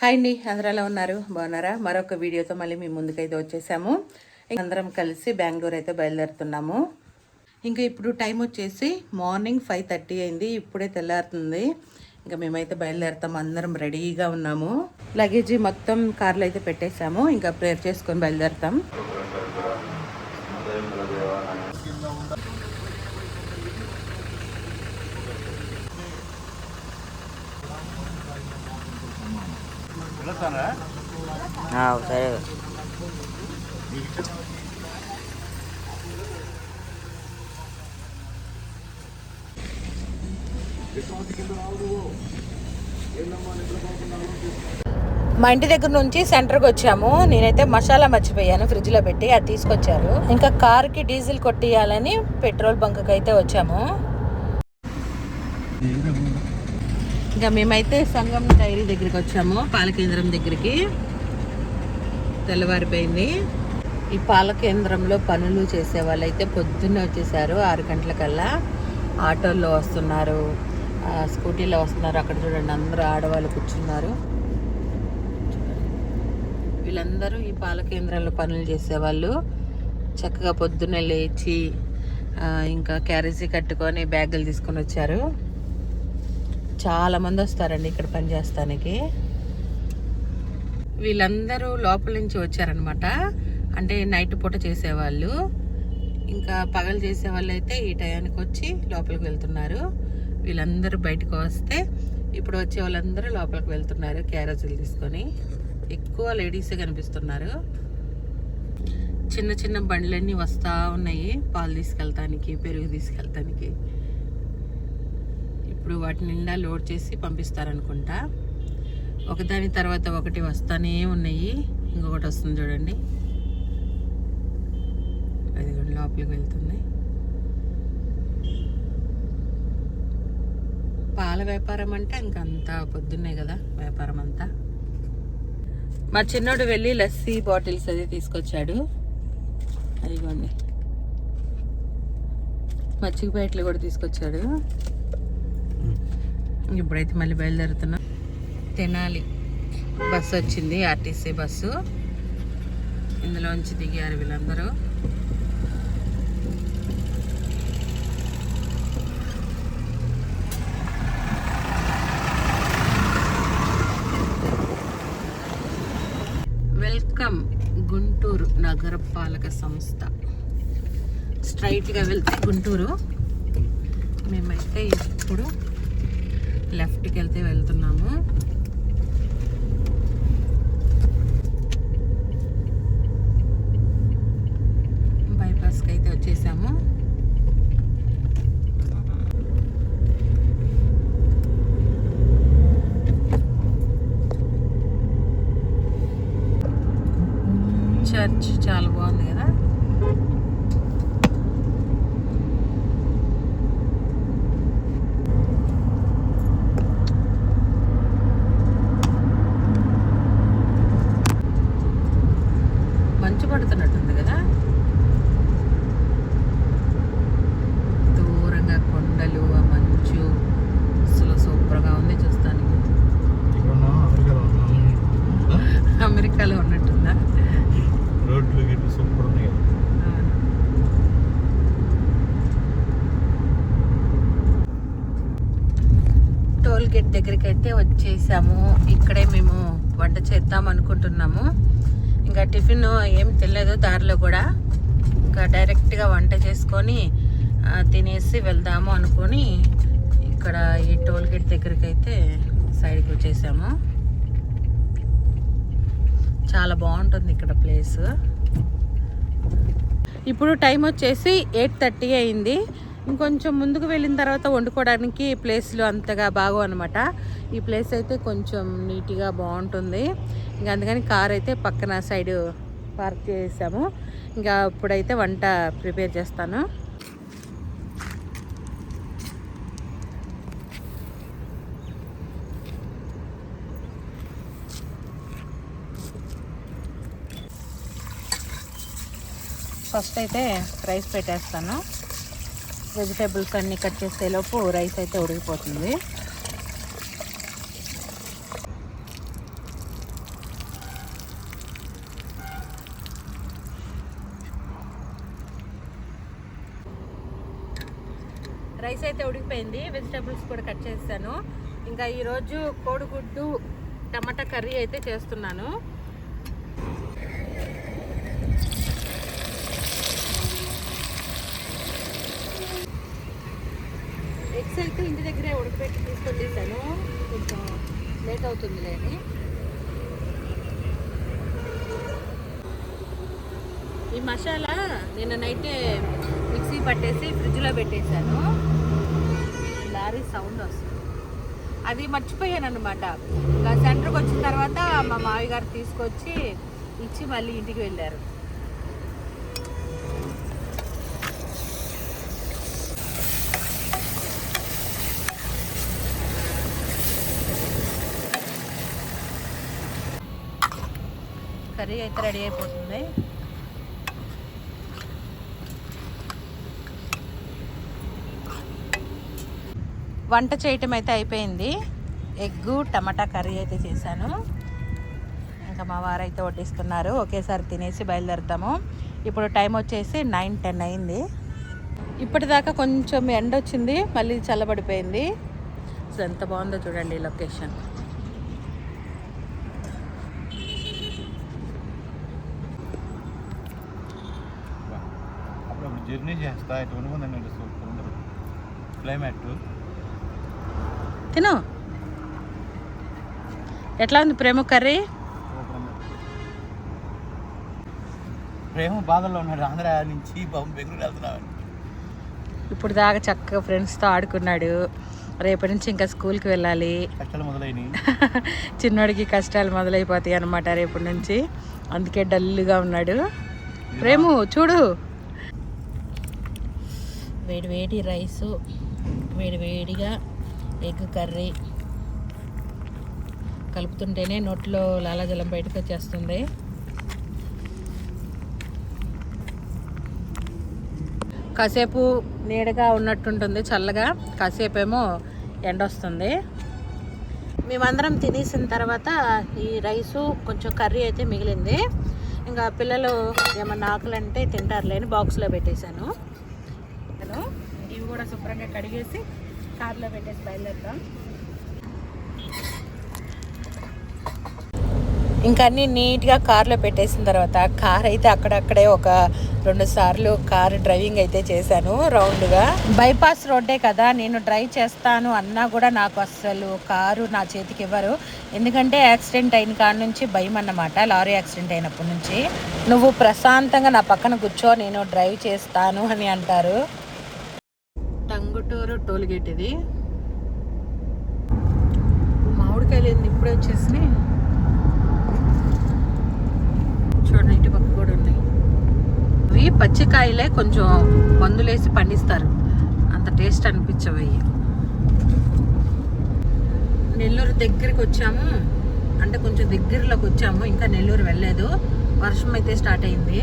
Hi అండి అందరూ ఎలా ఉన్నారు? బాగున్నారా? మరొక వీడియోతో మళ్ళీ మీ ముందుకైతే వచ్చేసాము. అందరం కలిసి బెంగళూరు అయితే బయలుదేరుతున్నాము. ఇంకా ఇప్పుడు టైం వచ్చేసి మార్నింగ్ ఫైవ్ థర్టీ అయింది ఇప్పుడే తెల్లారుతుంది. ఇంకా మేమైతే బయలుదేరుతాము అందరం రెడీగా ఉన్నాము. లగేజీ మొత్తం కార్లో అయితే పెట్టేశాము ఇంకా ప్రేయర్ చేసుకొని బయలుదేరుతాం. సరే. మా ఇంటి దగ్గర నుంచి సెంటర్కి వచ్చాము. నేనైతే మసాలా మర్చిపోయాను ఫ్రిడ్జ్లో పెట్టి అది తీసుకొచ్చారు. ఇంకా కార్కి డీజిల్ కొట్టియాలని పెట్రోల్ బంక్కి అయితే వచ్చాము. ఇంకా మేమైతే సంగం డైరీ దగ్గరికి వచ్చాము. పాల కేంద్రం దగ్గరికి. తెల్లవారిపోయింది. ఈ పాల కేంద్రంలో పనులు చేసే వాళ్ళైతే పొద్దున్నే వచ్చేసారు ఆరు గంటలకల్లా. ఆటోల్లో వస్తున్నారు. స్కూటీలో వస్తున్నారు. అక్కడ చూడండి అందరూ ఆడవాళ్ళు కూర్చున్నారు. వీళ్ళందరూ ఈ పాల కేంద్రంలో పనులు చేసేవాళ్ళు. చక్కగా పొద్దున్నే లేచి ఇంకా క్యారేజీ కట్టుకొని బ్యాగులు తీసుకొని వచ్చారు. చాలామంది వస్తారండి ఇక్కడ పని చేస్తానికి. వీళ్ళందరూ లోపల నుంచి వచ్చారనమాట అంటే నైట్ పూట చేసేవాళ్ళు. ఇంకా పగలు చేసే వాళ్ళు అయితే ఈ టయానికి వచ్చి లోపలికి వెళ్తున్నారు. వీళ్ళందరూ బయటకు వస్తే ఇప్పుడు వచ్చే వాళ్ళందరూ లోపలికి వెళ్తున్నారు క్యారేజీలు తీసుకొని. ఎక్కువ లేడీసే కనిపిస్తున్నారు. చిన్న చిన్న బండ్లన్నీ వస్తూ ఉన్నాయి పాలు తీసుకెళ్తానికి పెరుగు తీసుకెళ్తానికి. ఇప్పుడు వాటి నిండా లోడ్ చేసి పంపిస్తారనుకుంటా. ఒకదాని తర్వాత ఒకటి వస్తానే ఉన్నాయి. ఇంకొకటి వస్తుంది చూడండి. అది లోపలికి వెళ్తుంది. పాల వ్యాపారం అంటే ఇంకంతా అంతా పొద్దున్నే కదా వ్యాపారం అంతా. మా చిన్నోడు వెళ్ళి లస్సీ బాటిల్స్ అది తీసుకొచ్చాడు. అదిగోండి. మచ్చికపేటలు కూడా తీసుకొచ్చాడు. ఇప్పుడైతే మళ్ళీ బయలుదేరుతున్నా. తెనాలి బస్సు వచ్చింది ఆర్టీసీ బస్సు. ఇందులోంచి దిగారు వీళ్ళందరూ. వెల్కమ్ గుంటూరు నగరపాలక సంస్థ. స్ట్రైట్గా వెళ్తే గుంటూరు. మేమైతే ఇప్పుడు లెఫ్ట్కి వెళ్తే వెళ్తున్నాము బైపాస్కి అయితే వచ్చేసాము చర్చ్ చాలా బాగుంది కదా మంచు పడుతున్నట్టుంది కదా? దూరంగా కొండలు ఆ మంచు అసలు సూపర్గా ఉంది చూస్తానికి. అమెరికాలో ఉన్నట్టుందా? రోడ్లు గిట్లు సూపర్ ఉన్నాయి. టోల్ గేట్ దగ్గరికి అయితే వచ్చేసాము. ఇక్కడే మేము వంట చేద్దాం అనుకుంటున్నాము. ఇంకా టిఫిన్ ఏం తినలేదు దారిలో కూడా. ఇంకా డైరెక్ట్గా వంట చేసుకొని తినేసి వెళ్దాము అనుకొని ఇక్కడ ఈ టోల్ గేట్ దగ్గరికి అయితే సైడ్కి వచ్చేసాము. చాలా బాగుంటుంది ఇక్కడ ప్లేస్. ఇప్పుడు టైం వచ్చేసి ఎయిట్ థర్టీ అయింది. ఇంకొంచెం ముందుకు వెళ్ళిన తర్వాత వండుకోవడానికి ప్లేస్లు అంతగా బాగో అనమాట ఈ ప్లేస్ అయితే కొంచెం నీట్గా బాగుంటుంది. ఇంకా అందుకని కార్ అయితే పక్కన సైడ్ పార్క్ చేసాము. ఇంకా ఇప్పుడైతే వంట ప్రిపేర్ చేస్తాను. ఫస్ట్ అయితే రైస్ పెట్టేస్తాను. వెజిటేబుల్స్ అన్నీ కట్ చేసేలోపు రైస్ అయితే ఉడికిపోతుంది. రైస్ అయితే ఉడికిపోయింది. వెజిటేబుల్స్ కూడా కట్ చేస్తాను ఇంకా ఈరోజు కోడిగుడ్డు టమాటా కర్రీ అయితే చేస్తున్నాను. ఎగ్స్ అయితే ఇంటి దగ్గరే ఉడకబెట్టి తీసుకొచ్చేసాను. కొంచెం లేట్ అవుతుంది లేని ఈ మసాలా నిన్న నైటే మిక్సీ పట్టేసి ఫ్రిడ్జ్లో పెట్టేశాను లారీ సౌండ్ వస్తుంది. అది మర్చిపోయాను అనమాట ఇంకా సెంటర్కి వచ్చిన తర్వాత మా మావి గారు తీసుకొచ్చి ఇచ్చి మళ్ళీ ఇంటికి వెళ్ళారు. కర్రీ అయితే రెడీ అయిపోతుంది. వంట చేయటం అయితే అయిపోయింది. ఎగ్గు టమాటా కర్రీ అయితే చేశాను. ఇంకా మా వారు అయితే వడ్డిస్తున్నారు. ఒకేసారి తినేసి బయలుదేరుతాము. ఇప్పుడు టైం వచ్చేసి నైన్ టెన్ అయింది. ఇప్పటిదాకా కొంచెం ఎండ వచ్చింది మళ్ళీ చల్లబడిపోయింది. అసలు ఎంత బాగుందో చూడండి లొకేషన్. చేస్తా సూపర్ ఉండదు క్లైమేట్ తిను. ఎట్లా ఉంది ప్రేమ కర్రీ? ప్రేమ బాధల్లో ఉన్నాడు. ఆంధ్ర నుంచి బాబు బెంగళూరు వెళ్తున్నాడు. ఇప్పుడు దాకా చక్కగా ఫ్రెండ్స్తో ఆడుకున్నాడు. రేపటి నుంచి ఇంకా స్కూల్కి వెళ్ళాలి. కష్టాలు మొదలైనవి చిన్నోడికి కష్టాలు మొదలైపోతాయి అన్నమాట రేపటి నుంచి. అందుకే డల్గా ఉన్నాడు. ప్రేము చూడు. వేడి వేడి రైసు వేడివేడిగా ఎగ్ కర్రీ కలుపుతుంటేనే నోట్లో లాలాజలం బయటకు వచ్చేస్తుంది కాసేపు నీడగా ఉన్నట్టుంటుంది చల్లగా కాసేపు ఏమో ఎండ వస్తుంది మేమందరం తినేసిన తర్వాత ఈ రైసు కొంచెం కర్రీ అయితే మిగిలింది. ఇంకా పిల్లలు ఏమన్నా ఆకలంటే తింటారులేని బాక్స్లో పెట్టేశాను. నేను ఇవి కూడా శుభ్రంగా కడిగేసి కార్లో పెట్టేసి బయలుదేరుతాం ఇంకా అన్ని నీట్గా కార్లో పెట్టేసిన తర్వాత కార్ అయితే అక్కడక్కడే ఒక రెండు సార్లు కార్ డ్రైవింగ్ అయితే చేశాను రౌండ్గా. బైపాస్ రోడ్డే కదా నేను డ్రైవ్ చేస్తాను అన్నా కూడా నాకు అస్సలు కారు నా చేతికి ఇవ్వరు. ఎందుకంటే యాక్సిడెంట్ అయిన కాడ నుంచి భయం అన్నమాట లారీ యాక్సిడెంట్ అయినప్పటి నుంచి. నువ్వు ప్రశాంతంగా నా పక్కన కూర్చో నేను డ్రైవ్ చేస్తాను అని అంటారు. టంగుటూరు టోల్ గేట్ ఇది. మామిడికాయలు ఏంది ఇప్పుడే వచ్చేసినాయి. చూడండి ఇటు పక్క కూడా ఉన్నాయి. ఇవి పచ్చికాయలే కొంచెం మందులేసి పండిస్తారు. అంత టేస్ట్ అనిపించవయ్యి నెల్లూరు దగ్గరికి వచ్చాము. అంటే కొంచెం దగ్గరలోకి వచ్చాము ఇంకా నెల్లూరు వెళ్ళలేదు. వర్షం అయితే స్టార్ట్ అయింది.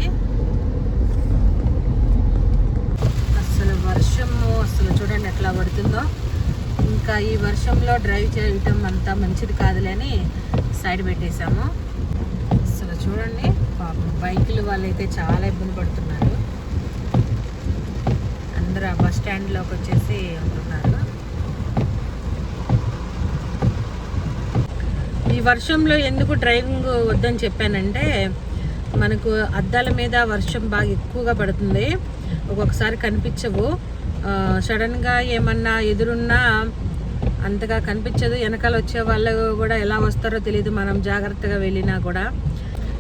అసలు వర్షము అసలు చూడండి ఎట్లా పడుతుందో. ఇంకా ఈ వర్షంలో డ్రైవ్ చేయటం అంతా మంచిది కాదులేని సైడ్ పెట్టేశాము. అసలు చూడండి పాపం బైకులు వాళ్ళైతే చాలా ఇబ్బంది పడుతున్నారు. అందరూ ఆ బస్ స్టాండ్లోకి వచ్చేసి ఉంటున్నారు. ఈ వర్షంలో ఎందుకు డ్రైవింగ్ వద్దని చెప్పానంటే మనకు అద్దాల మీద వర్షం బాగా ఎక్కువగా పడుతుంది. ఒక్కొక్కసారి కనిపించవు. సడన్గా ఏమన్నా ఎదురున్నా అంతగా కనిపించదు. వెనకాల వచ్చే వాళ్ళు కూడా ఎలా వస్తారో తెలియదు మనం జాగ్రత్తగా వెళ్ళినా కూడా.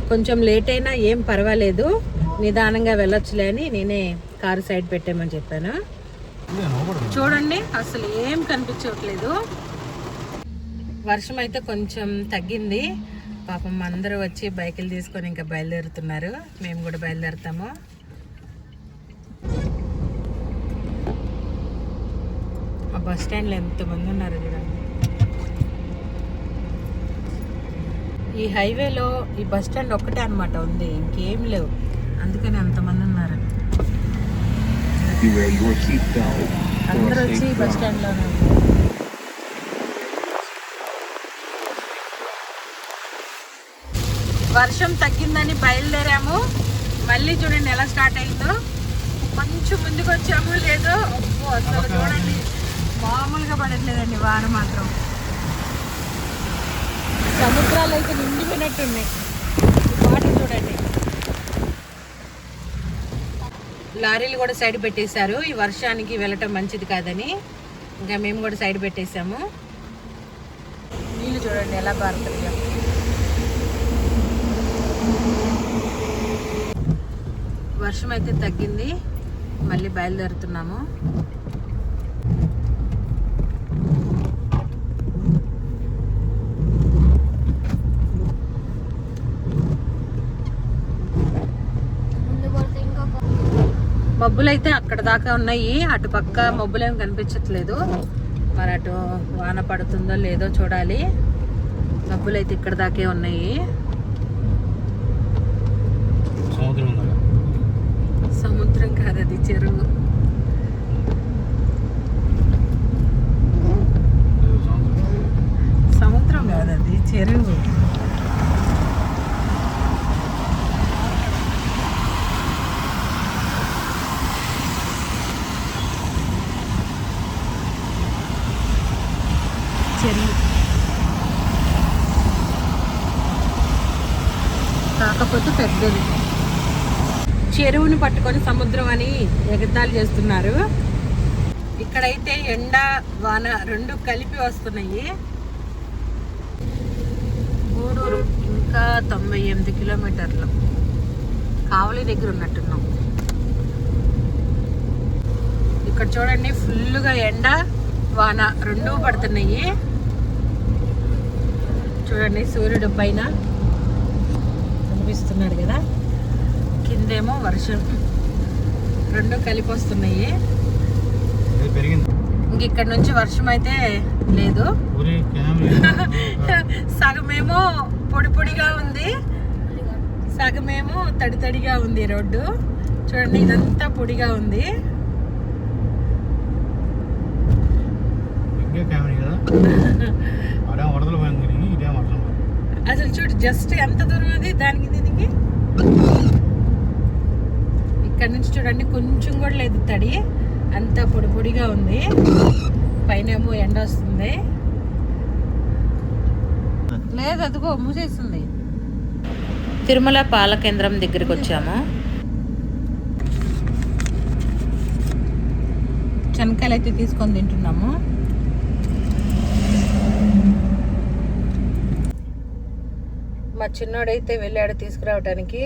కొంచెం లేట్ అయినా ఏం పర్వాలేదు. నిదానంగా వెళ్ళొచ్చులే అని నేనే కారు సైడ్ పెట్టామని చెప్పాను. చూడండి అసలు ఏం కనిపించట్లేదు. వర్షం అయితే కొంచెం తగ్గింది. పాపం అందరూ వచ్చి బైకులు తీసుకొని ఇంకా బయలుదేరుతున్నారు. మేము కూడా బయలుదేరుతాము. బస్ స్టాండ్లో ఎంతమంది ఉన్నారు చూడండి. ఈ హైవేలో ఈ బస్ స్టాండ్ ఒక్కటే అనమాట ఉంది. ఇంకేం లేవు. అందుకని అంతమంది ఉన్నారు. అందరు అందరూ వచ్చి బస్ స్టాండ్లోనే వర్షం తగ్గిందని బయలుదేరాము. మళ్ళీ చూడండి ఎలా స్టార్ట్ అయిందో. కొంచెం ముందుకు వచ్చాము లేదో అసలు చూడండి. మామూలుగా పడట్లేదండి వాన మాత్రం. సముద్రాలు అయితే నిండిపోయినట్టున్నాయి. వాటర్ చూడండి. లారీలు కూడా సైడ్ పెట్టేశారు. ఈ వర్షానికి వెళ్ళటం మంచిది కాదని ఇంకా మేము కూడా సైడ్ పెట్టేశాము. నీళ్ళు చూడండి ఎలా పారుతున్నాయో. వర్షం అయితే తగ్గింది. మళ్ళీ బయలుదేరుతున్నాము. మబ్బులు అయితే అక్కడ దాకా ఉన్నాయి. అటు పక్క మబ్బులు ఏమి కనిపించట్లేదు. మరి అటు వాన పడుతుందో లేదో చూడాలి. మబ్బులు అయితే ఇక్కడ దాకే ఉన్నాయి. సముద్రం కాదు అది చెరువు సముద్రం సముద్రం కాదు అది చెరువు చెరువు కాకపోతే పెద్దది చెరువుని పట్టుకొని సముద్రం అని ఎగతాళి చేస్తున్నారు అక్కడైతే ఎండ వాన రెండు కలిపి వస్తున్నాయి. గూడూరు ఇంకా తొంభై ఎనిమిది కిలోమీటర్లు. కావలి దగ్గర ఉన్నట్టున్నాం. ఇక్కడ చూడండి ఫుల్గా ఎండ వాన రెండు పడుతున్నాయి. చూడండి సూర్యుడు పైన కనిపిస్తున్నాడు కదా. కిందేమో వర్షం. రెండు కలిపి వస్తున్నాయి. ఇంక ఇక్కడ నుంచి వర్షం అయితే లేదు. సగమేమో పొడి పొడిగా ఉంది. సగమేమో తడి తడిగా ఉంది రోడ్డు. చూడండి ఇదంతా పొడిగా ఉంది. అసలు చూడు జస్ట్ ఎంత దూరం అది? దానికి దీనికి? ఇక్కడ నుంచి చూడండి కొంచెం కూడా లేదు తడి. అంతా పొడి పొడిగా ఉంది. పైన ఏమో ఎండ వస్తుంది. లేదు అదిగో మూసేస్తుంది తిరుమల పాల కేంద్రం దగ్గరికి వచ్చాము. శనకాయలు అయితే తీసుకొని తింటున్నాము. మా చిన్నోడైతే వెళ్ళాడు తీసుకురావడానికి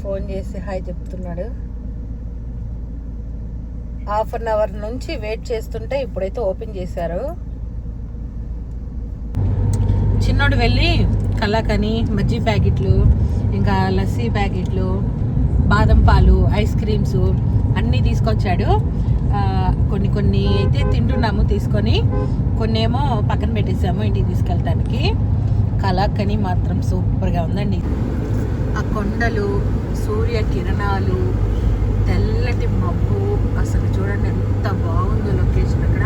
ఫోన్ చేసి హాయ్ చెప్తున్నాడు. హాఫ్ అన్ అవర్ నుంచి వెయిట్ చేస్తుంటే ఇప్పుడైతే ఓపెన్ చేశారు. చిన్నోడు వెళ్ళి కలాకని మజ్జి ప్యాకెట్లు ఇంకా లస్సీ ప్యాకెట్లు బాదం పాలు ఐస్ క్రీమ్స్ అన్నీ తీసుకొచ్చాడు. కొన్ని కొన్ని అయితే తింటున్నాము తీసుకొని. కొన్ని ఏమో పక్కన పెట్టేసాము ఇంటికి తీసుకెళ్ళటానికి కలాకని మాత్రం సూపర్గా ఉందండి. ఆ కొండలు సూర్య కిరణాలు తెల్లటి మబ్బు. అసలు చూడండి ఎంత బాగుందో లొకేషన్ అక్కడ.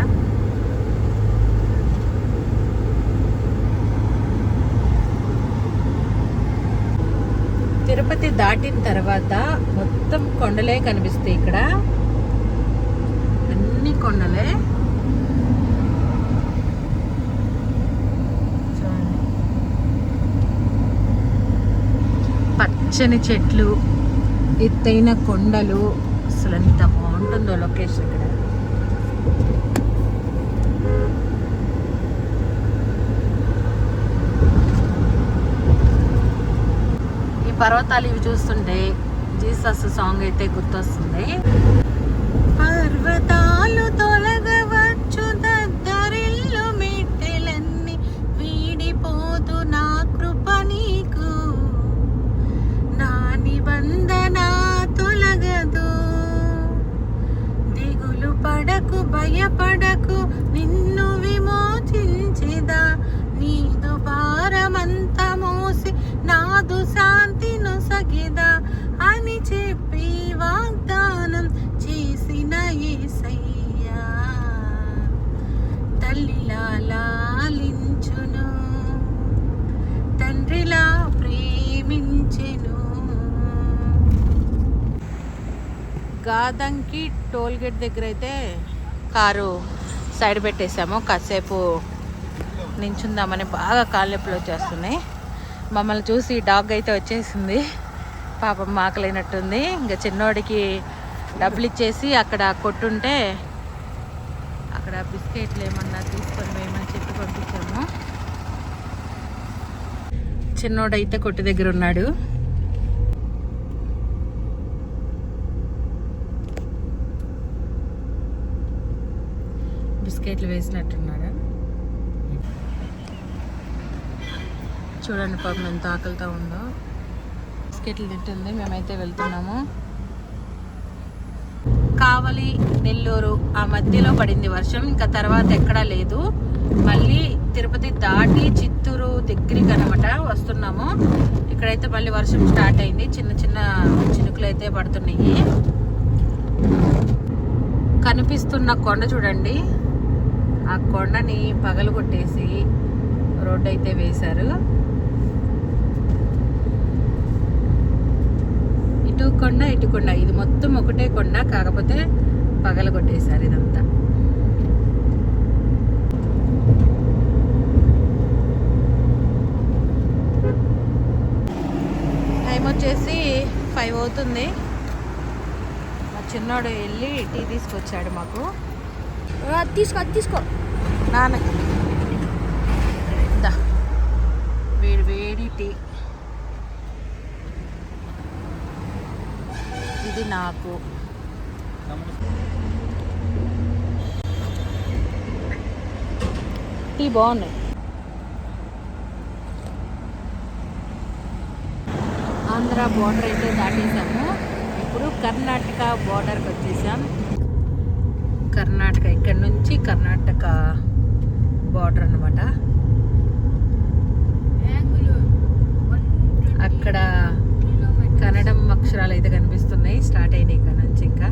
తిరుపతి దాటిన తర్వాత మొత్తం కొండలే కనిపిస్తాయి ఇక్కడ. అన్ని కొండలే. చూడండి. పచ్చని చెట్లు. ఎత్తైన కొండలు. అసలు ఎంత బాగుంటుందో లొకేషన్ ఇక్కడ. ఈ పర్వతాలు ఇవి చూస్తుంటే జీసస్ సాంగ్ అయితే గుర్తొస్తుంది. పర్వతాలు భయపడకు నిన్ను విమోచించిదా. నీదు భారమంత మోసి నాదు శాంతి నొసగిదా అని చెప్పి వాగ్దానం చేసిన ఏసయ్యా. తల్లిలా లాలించును తండ్రిలా ప్రేమించెను. గాదంకి టోల్గేట్ దగ్గర అయితే కారు సైడ్ పెట్టేసాము. కాసేపు నించుందామని బాగా కాళ్ళ నొప్పులు వచ్చేస్తున్నాయి. మమ్మల్ని చూసి డాగ్ అయితే వచ్చేసింది. పాపం మాకలేనట్టుంది ఇంకా చిన్నోడికి డబ్బులు ఇచ్చేసి అక్కడ కొట్టుంటే అక్కడ బిస్కెట్లు ఏమన్నా తీసుకొని వేయమని చెప్పి పంపించాము. చిన్నోడైతే కొట్టు దగ్గర ఉన్నాడు. బిస్కెట్లు వేసినట్టున్నారా? చూడండి పాపం ఎంత ఆకలితో ఉందో. బిస్కెట్లు తింటుంది మేమైతే వెళ్తున్నాము. కావలి నెల్లూరు ఆ మధ్యలో పడింది వర్షం. ఇంకా తర్వాత ఎక్కడా లేదు. మళ్ళీ తిరుపతి దాటి చిత్తూరు దగ్గరికి అనమాట వస్తున్నాము. ఇక్కడైతే మళ్ళీ వర్షం స్టార్ట్ అయింది. చిన్న చిన్న చినుకులు అయితే పడుతున్నాయి. కనిపిస్తున్న కొండ చూడండి. ఆ కొండని పగలు కొట్టేసి రోడ్డు అయితే వేశారు. ఇటు కొండ ఇటు కొండ. ఇది మొత్తం ఒకటే కొండ కాకపోతే పగలు కొట్టేశారు ఇదంతా. టైం వచ్చేసి ఫైవ్ అవుతుంది. మా చిన్నోడు వెళ్ళి టీ తీసుకొచ్చాడు మాకు. తీసుకో అది తీసుకో. నాన్న. దా. వేడి వేడి టీ. ఇది నాకు. టీ బాగున్నాయి. ఆంధ్ర బోర్డర్ అయితే దాటేసాము. ఇప్పుడు కర్ణాటక బోర్డర్కి వచ్చేసాం. కర్ణాటక ఇక్కడ నుంచి కర్ణాటక బార్డర్ అన్నమాట. అక్కడ కన్నడం అక్షరాలు అయితే కనిపిస్తున్నాయి స్టార్ట్ అయినాయి ఇక్కడ నుంచి ఇంకా.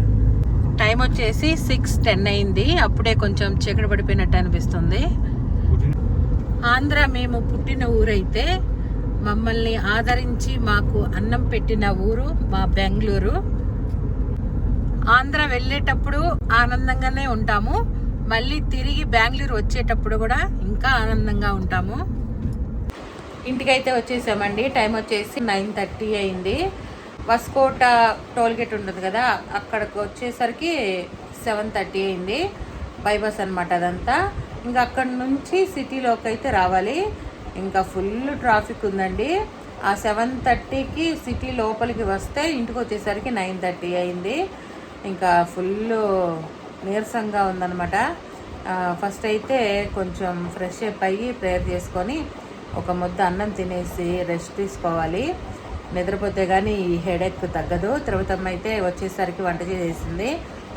టైం వచ్చేసి సిక్స్ టెన్ అయింది అప్పుడే కొంచెం చీకటి పడిపోయినట్టు అనిపిస్తుంది. ఆంధ్ర మేము పుట్టిన ఊరైతే మమ్మల్ని ఆదరించి మాకు అన్నం పెట్టిన ఊరు మా బెంగళూరు. ఆంధ్ర వెళ్ళేటప్పుడు ఆనందంగానే ఉంటాము. మళ్ళీ తిరిగి బెంగళూరు వచ్చేటప్పుడు కూడా ఇంకా ఆనందంగా ఉంటాము. ఇంటికైతే వచ్చేసామండి. టైం వచ్చేసి నైన్ థర్టీ అయింది. వస్కోట టోల్గేట్ ఉండదు ఉంటుంది కదా అక్కడికి వచ్చేసరికి సెవెన్ థర్టీ అయింది. బైబస్ అనమాట అదంతా. ఇంకా అక్కడ నుంచి సిటీలోకి అయితే రావాలి. ఇంకా ఫుల్ ట్రాఫిక్ ఉందండి. ఆ సెవెన్ థర్టీకి సిటీ లోపలికి వస్తే ఇంటికి వచ్చేసరికి నైన్ థర్టీ అయింది. ఇంకా ఫుల్ నీరసంగా ఉందన్నమాట. ఫస్ట్ అయితే కొంచెం ఫ్రెష్ అప్ అయ్యి ప్రేయర్ చేసుకొని ఒక ముద్ద అన్నం తినేసి రెస్ట్ తీసుకోవాలి. నిద్రపోతే కానీ ఈ హెడేక్ తగ్గదు. తిరుపతమ్మ అయితే వచ్చేసరికి వంట చేసేసింది.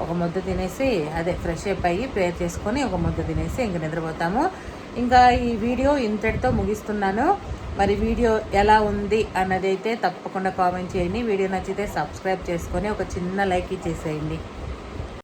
ఒక ముద్ద తినేసి అదే ఫ్రెష్ అప్ అయ్యి ప్రేయర్ చేసుకొని ఒక ముద్ద తినేసి ఇంక నిద్రపోతాము. ఇంకా ఈ వీడియో ఇంతటితో ముగిస్తున్నాను. మరి వీడియో ఎలా ఉంది అన్నదైతే తప్పకుండా కామెంట్ చేయండి. వీడియో నచ్చితే సబ్స్క్రైబ్ చేసుకొని ఒక చిన్న లైక్ ఇచ్చేసేయండి.